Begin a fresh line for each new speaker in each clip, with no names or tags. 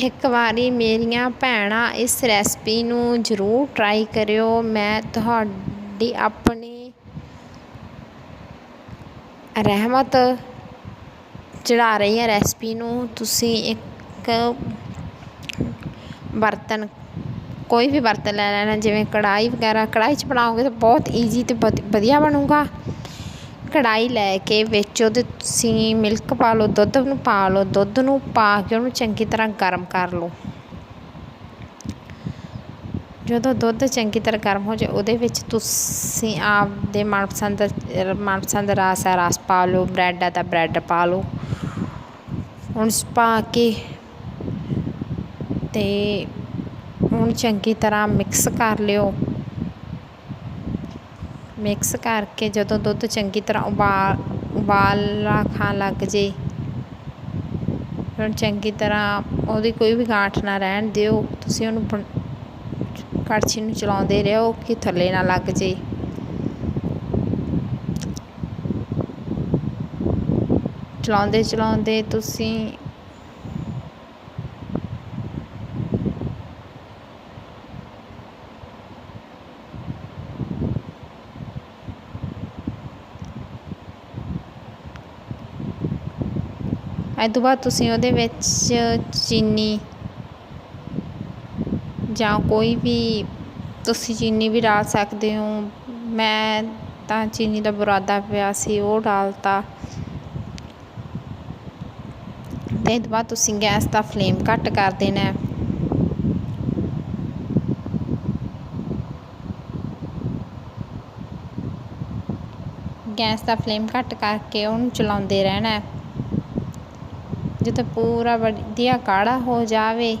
ਇੱਕ ਵਾਰੀ ਮੇਰੀਆਂ ਭੈਣਾਂ ਇਸ ਰੈਸਪੀ ਨੂੰ ਜ਼ਰੂਰ ਟਰਾਈ ਕਰਿਓ। ਮੈਂ ਤੁਹਾਡੀ ਆਪਣੀ ਰਹਿਮਤ ਚੜਾ ਰਹੀ ਹਾਂ ਰੈਸਪੀ ਨੂੰ। ਤੁਸੀਂ ਇੱਕ ਬਰਤਨ, ਕੋਈ ਵੀ ਬਰਤਨ ਲੈ ਲੈਣਾ, ਜਿਵੇਂ ਕੜਾਈ ਵਗੈਰਾ ਕੜਾਈ 'ਚ ਬਣਾਓਗੇ ਤਾਂ ਬਹੁਤ ਈਜ਼ੀ ਅਤੇ ਵਧੀਆ ਬਣੂਗਾ। ਕੜਾਈ ਲੈ ਕੇ ਵਿੱਚ ਉਹਦੇ ਤੁਸੀਂ ਮਿਲਕ ਪਾ ਲਓ, ਦੁੱਧ ਨੂੰ ਪਾ ਲਓ, ਦੁੱਧ ਨੂੰ ਪਾ ਕੇ ਉਹਨੂੰ ਚੰਗੀ ਤਰ੍ਹਾਂ ਗਰਮ ਕਰ ਲਓ। ਜਦੋਂ ਦੁੱਧ ਚੰਗੀ ਤਰ੍ਹਾਂ ਗਰਮ ਹੋ ਜਾਏ, ਉਹਦੇ ਵਿੱਚ ਤੁਸੀਂ ਆਪਦੇ ਮਨਪਸੰਦ ਮਨਪਸੰਦ ਰਸ ਹੈ, ਰਸ ਪਾ ਲਓ, ਬ੍ਰੈਡ ਹੈ ਤਾਂ ਬ੍ਰੈਡ ਪਾ ਲਓ। ਹੁਣ ਪਾ ਕੇ ਅਤੇ ਹੁਣ ਚੰਗੀ ਤਰ੍ਹਾਂ ਮਿਕਸ ਕਰ ਲਿਓ। ਮਿਕਸ ਕਰਕੇ ਜਦੋਂ ਦੁੱਧ ਚੰਗੀ ਤਰ੍ਹਾਂ ਉਬਾਲ, ਉਬਾਲਾ ਖਾਣ ਲੱਗ ਜੇ ਹੁਣ ਚੰਗੀ ਤਰ੍ਹਾਂ ਉਹਦੀ ਕੋਈ ਵੀ ਗਾਂਠ ਨਾ ਰਹਿਣ ਦਿਓ। ਤੁਸੀਂ ਉਹਨੂੰ ਕੜਛੀ ਨੂੰ ਚਲਾਉਂਦੇ ਰਹੋ ਕਿ ਥੱਲੇ ਨਾ ਲੱਗ ਜੇ। ਚਲਾਉਂਦੇ ਚਲਾਉਂਦੇ ਤੁਸੀਂ ਇਹ ਤੋਂ ਬਾਅਦ ਤੁਸੀਂ ਉਹਦੇ ਵਿੱਚ ਚੀਨੀ ਜਾਂ ਕੋਈ ਵੀ ਤੁਸੀਂ ਚੀਨੀ ਵੀ ਡਾਲ ਸਕਦੇ ਹੋ। ਮੈਂ ਤਾਂ ਚੀਨੀ ਦਾ ਬੁਰਾਦਾ ਪਿਆ ਸੀ, ਉਹ ਡਾਲਤਾ। ਤੇ ਇਸ ਤੋਂ ਬਾਅਦ ਤੁਸੀਂ ਗੈਸ ਦਾ ਫਲੇਮ ਘੱਟ ਕਰ ਦੇਣਾ। ਗੈਸ ਦਾ ਫਲੇਮ ਘੱਟ ਕਰਕੇ ਉਹਨੂੰ ਚਲਾਉਂਦੇ ਰਹਿਣਾ। ਜਦੋਂ ਪੂਰਾ ਵਧੀਆ ਕਾੜਾ ਹੋ ਜਾਵੇ,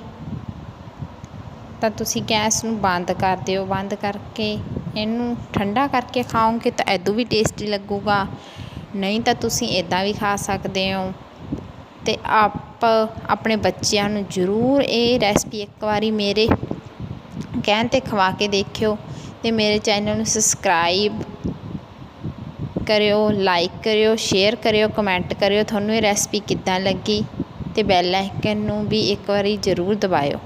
ਤਾਂ ਤੁਸੀਂ ਗੈਸ ਨੂੰ ਬੰਦ ਕਰ ਦਿਓ। ਬੰਦ ਕਰਕੇ ਇਹਨੂੰ ਠੰਡਾ ਕਰਕੇ ਖਾਓਗੇ ਤਾਂ ਐਦੋਂ ਵੀ ਟੇਸਟੀ ਲੱਗੂਗਾ। ਨਹੀਂ ਤਾਂ ਤੁਸੀਂ ਇਦਾਂ ਵੀ ਖਾ ਸਕਦੇ ਹੋ। ਤੇ ਆਪ, ਆਪਣੇ ਬੱਚਿਆਂ ਨੂੰ ਜ਼ਰੂਰ ਇਹ ਰੈਸਪੀ ਇੱਕ ਵਾਰੀ ਮੇਰੇ ਕਹਿਣ ਤੇ ਖਵਾ ਕੇ ਦੇਖਿਓ ਤੇ ਮੇਰੇ ਚੈਨਲ ਨੂੰ ਸਬਸਕ੍ਰਾਈਬ ਕਰਿਓ ਲਾਈਕ ਕਰਿਓ ਸ਼ੇਅਰ ਕਰਿਓ ਕਮੈਂਟ ਕਰਿਓ, ਤੁਹਾਨੂੰ ਇਹ ਰੈਸਪੀ ਕਿੱਦਾਂ ਲੱਗੀ? ਤੇ ਬੈਲ ਆਈਕਨ ਨੂੰ ਵੀ ਇੱਕ ਵਾਰੀ ਜ਼ਰੂਰ ਦਬਾਇਓ।